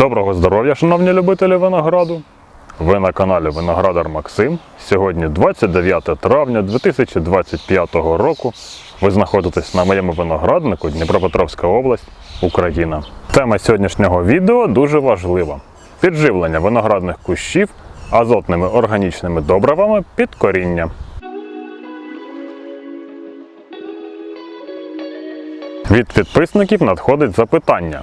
Доброго здоров'я, шановні любителі винограду! Ви на каналі Виноградар Максим. Сьогодні 29 травня 2025 року. Ви знаходитесь на моєму винограднику Дніпропетровська область, Україна. Тема сьогоднішнього відео дуже важлива: підживлення виноградних кущів азотними органічними добривами під коріння. Від підписників надходить запитання,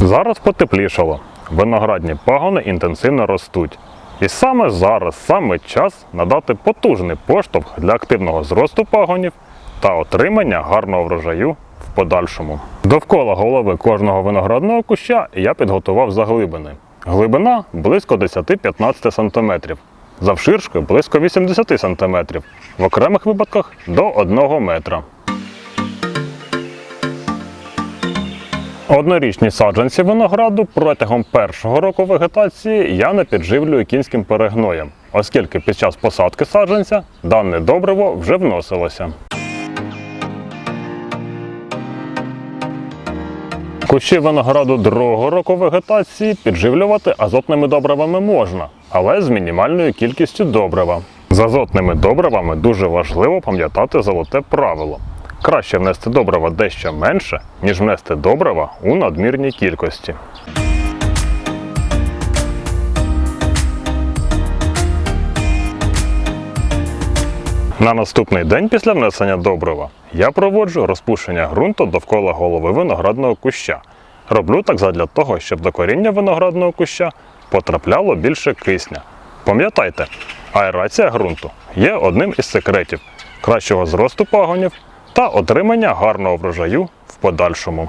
Зараз потеплішало. Виноградні пагони інтенсивно ростуть. І саме зараз, саме час надати потужний поштовх для активного зросту пагонів та отримання гарного врожаю в подальшому. Довкола голови кожного виноградного куща я підготував заглибини. Глибина близько 10-15 см, завширшки близько 80 см, в окремих випадках до 1 метра. Однорічні саджанці винограду протягом першого року вегетації я не підживлюю кінським перегноєм, оскільки під час посадки саджанця дане добриво вже вносилося. Кущі винограду другого року вегетації підживлювати азотними добривами можна, але з мінімальною кількістю добрива. З азотними добривами дуже важливо пам'ятати золоте правило. Краще внести добрива дещо менше, ніж внести добрива у надмірній кількості. На наступний день після внесення добрива я проводжу розпушення ґрунту довкола голови виноградного куща. Роблю так задля того, щоб до коріння виноградного куща потрапляло більше кисня. Пам'ятайте, аерація ґрунту є одним із секретів кращого зросту пагонів та отримання гарного врожаю в подальшому.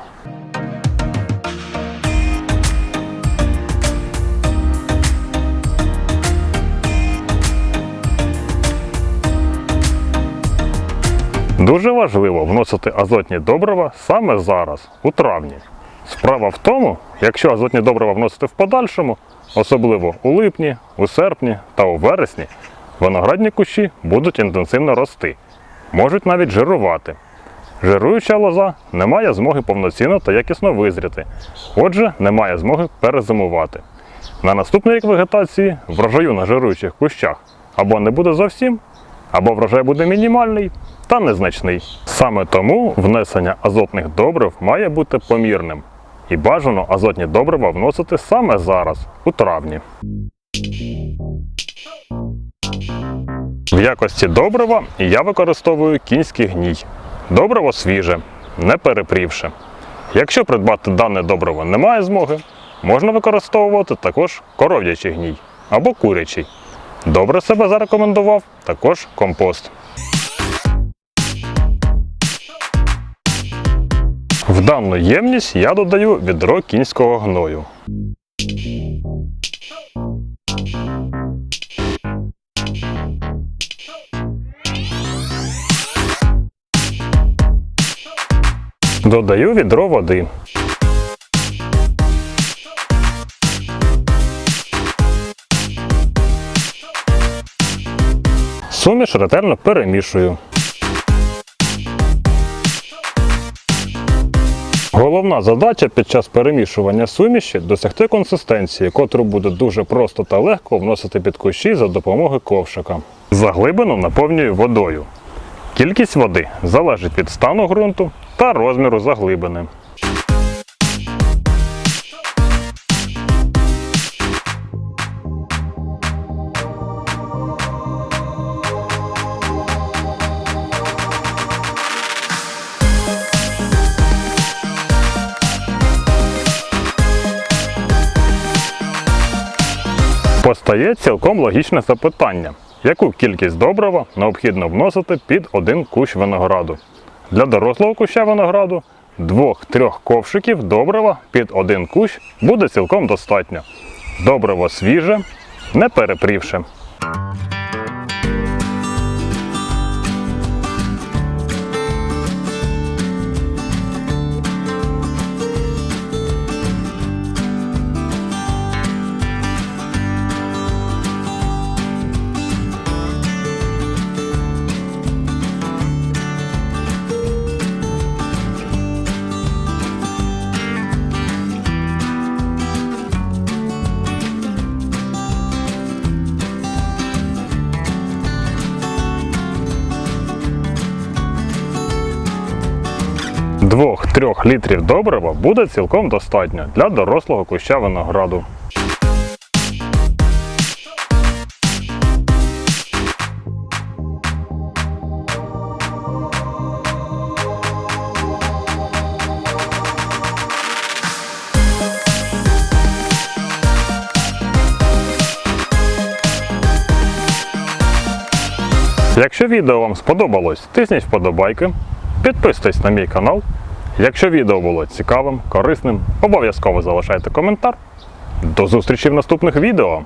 Дуже важливо вносити азотні добрива саме зараз, у травні. Справа в тому, якщо азотні добрива вносити в подальшому, особливо у липні, у серпні та у вересні, виноградні кущі будуть інтенсивно рости, можуть навіть жирувати. Жируюча лоза не має змоги повноцінно та якісно визріти, отже, не має змоги перезимувати. На наступний рік вегетації врожаю на жируючих кущах або не буде зовсім, або врожай буде мінімальний та незначний. Саме тому внесення азотних добрив має бути помірним. І бажано азотні добрива вносити саме зараз, у травні. В якості добрива я використовую кінський гній. Добриво свіже, не перепрівши. Якщо придбати дане добриво немає змоги, можна використовувати також коров'ячий гній або курячий. Добре себе зарекомендував також компост. В дану ємність я додаю відро кінського гною. Додаю відро води. Суміш ретельно перемішую. Головна задача під час перемішування суміші досягти консистенції, котру буде дуже просто та легко вносити під кущі за допомогою ковшика. Заглибину наповнюю водою. Кількість води залежить від стану ґрунту та розміру заглибини. Постає цілком логічне запитання, яку кількість добрива необхідно вносити під один кущ винограду. Для дорослого куща винограду двох-трьох ковшиків добрива під один кущ буде цілком достатньо. Добриво свіже, не перепрівше. 3 літрів добрива буде цілком достатньо для дорослого куща винограду. Якщо відео вам сподобалось, тисніть вподобайки, підписуйтесь на мій канал. Якщо відео було цікавим, корисним, обов'язково залишайте коментар. До зустрічі в наступних відео!